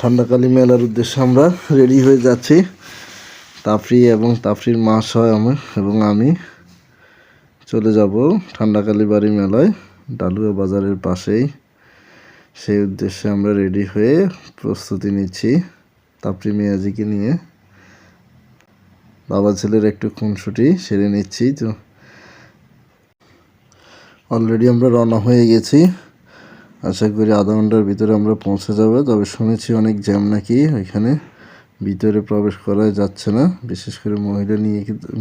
ঠান্ডাকালী মেলার উদ্দেশ্যে আমরা রেডি হয়ে যাচ্ছি। তাফরি এবং তাফরির মাস হয় আমার এবং আমি চলে যাব ঠান্ডাকালী বাড়ি মেলায়, ডালুয়া বাজারের পাশেই। সেই উদ্দেশ্যে আমরা রেডি হয়ে প্রস্তুতি নিচ্ছি তাপরি মেয়াজিকে নিয়ে। বাবা ছেলের একটু খুনসুটি সেরে নিচ্ছি তো। অলরেডি আমরা রওনা হয়ে গেছি। আশা করি আধা ঘণ্টার ভিতরে আমরা পৌঁছে যাব, তবে শুনেছি অনেক জ্যাম নাকি ওইখানে। ভিতরে প্রবেশ করাই যাচ্ছে না, বিশেষ করে মহিলা নিয়ে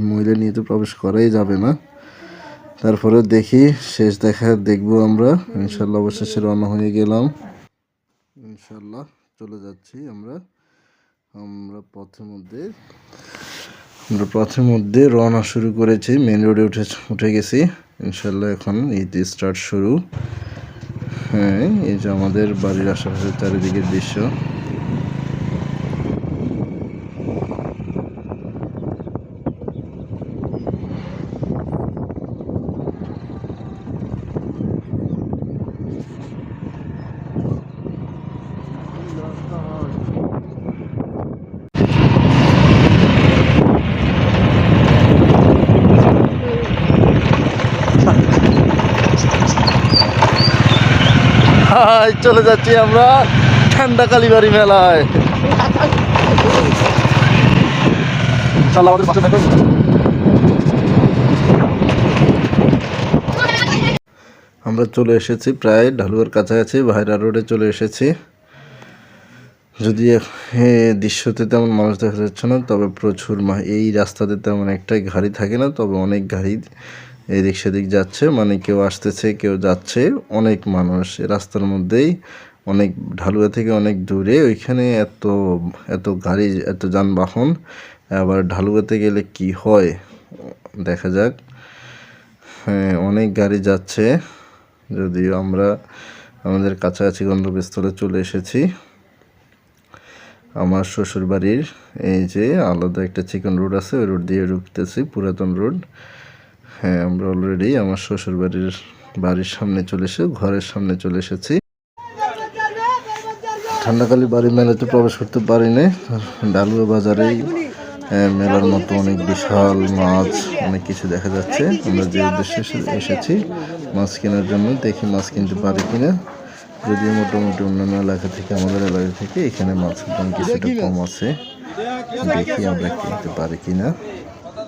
মহিলা নিয়ে তো প্রবেশ করাই যাবে না। তারপরে দেখি, শেষ দেখা দেখব আমরা। ইনশাল্লাহ অবশেষে রওনা হয়ে গেলাম। ইনশাল্লাহ চলে যাচ্ছি আমরা। আমরা পথের মধ্যে। আমরা পথের মধ্যে রওনা শুরু করেছি মেন রোডে উঠে উঠে গেছি। ইনশাল্লাহ এখন ঈদ স্টার্ট শুরু। হ্যাঁ এই যে আমাদের বাড়ির আশেপাশে চারিদিকের দৃশ্য। হাই চলে যাচ্ছি আমরা ঠান্ডা কালীবাড়ি মেলায়। আমরা চলে এসেছি প্রায় ঢালুয়ার কাছাকাছি, ভাইরা রোডে চলে এসেছি। যদি দৃশ্যতে তেমন মানুষ দেখা যাচ্ছে না, তবে প্রচুর এই রাস্তাতে তেমন একটা গাড়ি থাকে না, তবে অনেক গাড়ি এদিক সেদিক যাচ্ছে মানে কেউ আসতেছে, কেউ যাচ্ছে। অনেক মানুষ রাস্তার মধ্যেই অনেক ঢালুয়া থেকে অনেক দূরে। ওইখানে এত এত গাড়ি, এত যানবাহন, আবার ঢালুয়াতে গেলে কি হয়? দেখা যাক। হ্যাঁ অনেক গাড়ি যাচ্ছে, যদিও আমরা আমাদের কাছাকাছি গন্তব্যস্থলে চলে এসেছি। আমার শ্বশুর বাড়ির এই যে আলাদা একটা চিকন রোড আছে, ওই রোড দিয়ে ঢুকতেছি, পুরাতন রোড। হ্যাঁ আমরা অলরেডি আমার শ্বশুর বাড়ির বাড়ির সামনে চলে এসে, ঘরের সামনে চলে এসেছি। ঠান্ডাকালী বাড়ি মেলাতে প্রবেশ করতে পারিনি। ডালুয়া বাজারেই মেলার মতো অনেক বিশাল মাছ, অনেক কিছু দেখা যাচ্ছে। আমরা যে উদ্দেশ্যে এসেছি, মাছ কেনার জন্য, দেখি মাছ কিনতে পারি কিনা। যদিও মোটামুটি অন্যান্য এলাকা থেকে, আমাদের এলাকা থেকে এখানে মাছের দাম কিছুটা কম আছে। দেখি আমরা কিনতে পারি কিনা।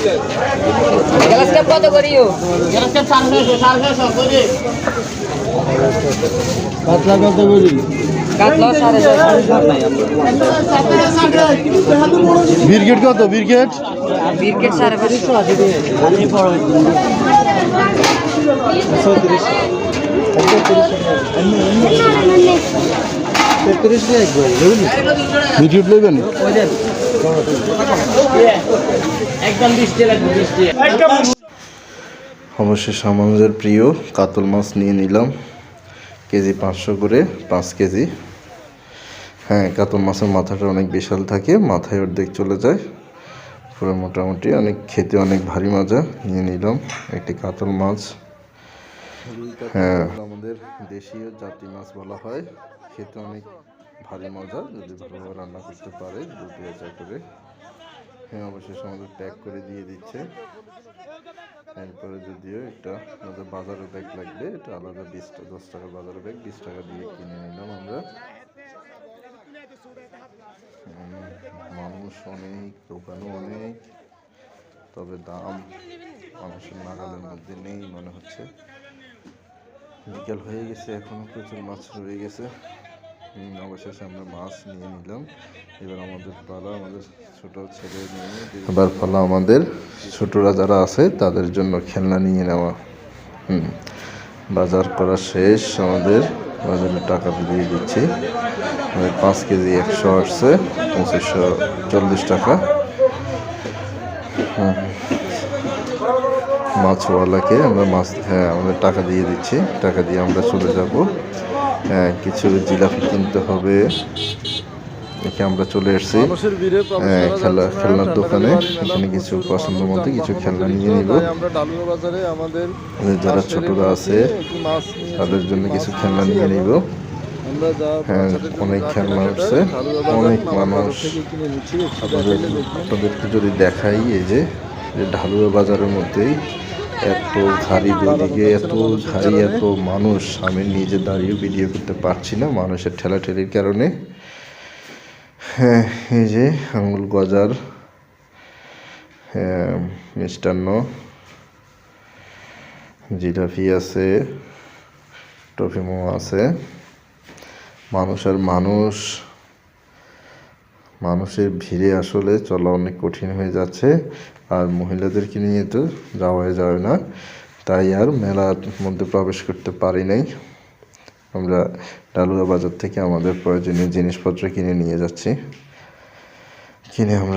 কাপ কত করি গ্যালাস কাপ কত করিও কাতলা কত করি? কাতলা বিরগেট কত? বিরগেট বিরকেট সাড়ে পাঁচশো। বিরগেট নেবেন বৃষ্টি অবশ্যই আমাদের প্রিয় কাতল মাছ নিয়ে নিলাম। কেজি পাঁচশো করে পাঁচ কেজি। হ্যাঁ কাতল মাছের মাথাটা অনেক বিশাল থাকে মাথায় অর্ধেক চলে যায়। পুরো মোটামুটি অনেক খেতে অনেক ভারী মজা নিয়ে নিলাম একটি কাতল মাছ। হ্যাঁ। আমাদের দেশীয় জাতি মাছ বলা হয়। খেতে অনেক ভারী মজা যদি ভালোভাবে রান্না করতে পারে দু পেঁয়াজা করে। হ্যাঁ অবশ্যই আমাদের প্যাক করে দিয়ে দিচ্ছে। এরপরে যদিও একটা আমাদের বাজারে ব্যাগ লাগবে, এটা আলাদা বিশ টাকা, দশ টাকা বাজারে ব্যাগ বিশ টাকা দিয়ে কিনে নিলাম আমরা। মানুষ অনেক, দোকানও অনেক, তবে দাম মানুষের নাগালের মধ্যে নেই মনে হচ্ছে। বিকেল হয়ে গেছে, এখনও প্রচুর মাছ রয়ে গেছে। হুম, অবশেষে আমরা মাছ নিয়ে নিলাম। এবার আমাদের পালা আমাদের ছোট ছেলে নিয়ে এবার পালা আমাদের ছোটরা যারা আছে তাদের জন্য খেলনা নিয়ে নেওয়া। হুম বাজার করা শেষ আমাদের। বাজারে টাকা দিয়ে দিচ্ছি। পাঁচ কেজি একশো আসছে পঁচিশশো চল্লিশ টাকা। হুম। মাছওয়ালাকে আমরা মাছ হ্যাঁ আমাদের টাকা দিয়ে দিচ্ছি। টাকা দিয়ে আমরা চলে যাব। কিছু জিলাপি কিনতে হবে। এখানে আমরা চলে এসেছি। হ্যাঁ, খেলা খেলনার দোকানে এখানে কিছু পছন্দ মতো কিছু খেলনা নিয়ে নিব। যারা ছোটরা আছে। তাদের জন্য কিছু খেলনা নিয়ে। নিব। হ্যাঁ, অনেক খেলনা উঠছে, অনেক মানুষ। আপনাদের আপনাদেরকে যদি দেখাই এই যে ঢালুয়া বাজারের মধ্যেই এত ঘাড়ি দুদিকে এত ঘাড়ি এত মানুষ, আমি নিজে দাঁড়িয়ে ভিডিও করতে পারছি না মানুষের ঠেলাঠেলির কারণে। হ্যাঁ এই যে আঙুল গজার হ্যাঁ মিষ্টান্ন, জিলাপি আছে, টফিমো আছে। মানুষের মানুষ। মানুষের ভিড়ে আসলে চলা অনেক কঠিন হয়ে যাচ্ছে আর মহিলাদেরকে নিয়ে তো যাওয়াই যায় না। তাই আর মেলার মধ্যে প্রবেশ করতে পারি নাই। আমরা ডালুয়া বাজার থেকে আমাদের প্রয়োজনীয় জিনিসপত্র কিনে নিয়ে যাচ্ছি। কিনে আমরা